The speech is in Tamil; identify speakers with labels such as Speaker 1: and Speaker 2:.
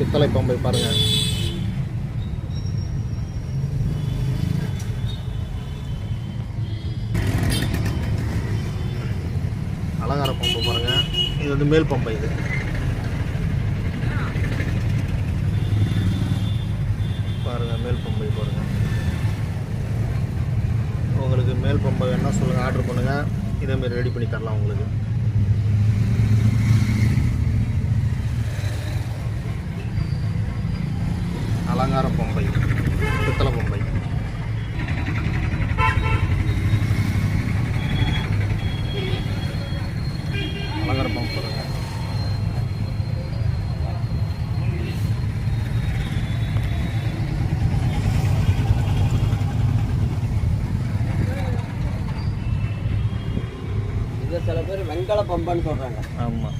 Speaker 1: பித்தளை பாம்பை பாருங்கள் அலங்கார பம்பு பாருங்கள் இது வந்து மேல் பம்பை இது. பாருங்கள் மேல் பம்பை பாருங்கள் உங்களுக்கு மேல் பம்பை வேணால் சொல்லுங்கள் ஆர்டர் பண்ணுங்கள் இதேமாரி ரெடி பண்ணி தரலாம் உங்களுக்கு. அலங்கார பொம்பை பித்தளை பொம்பை அலங்கார பொம்பை பாருங்க.
Speaker 2: இது சில பேர் வெங்கல பம்புன்னு சொல்கிறாங்க
Speaker 1: ஆமாம்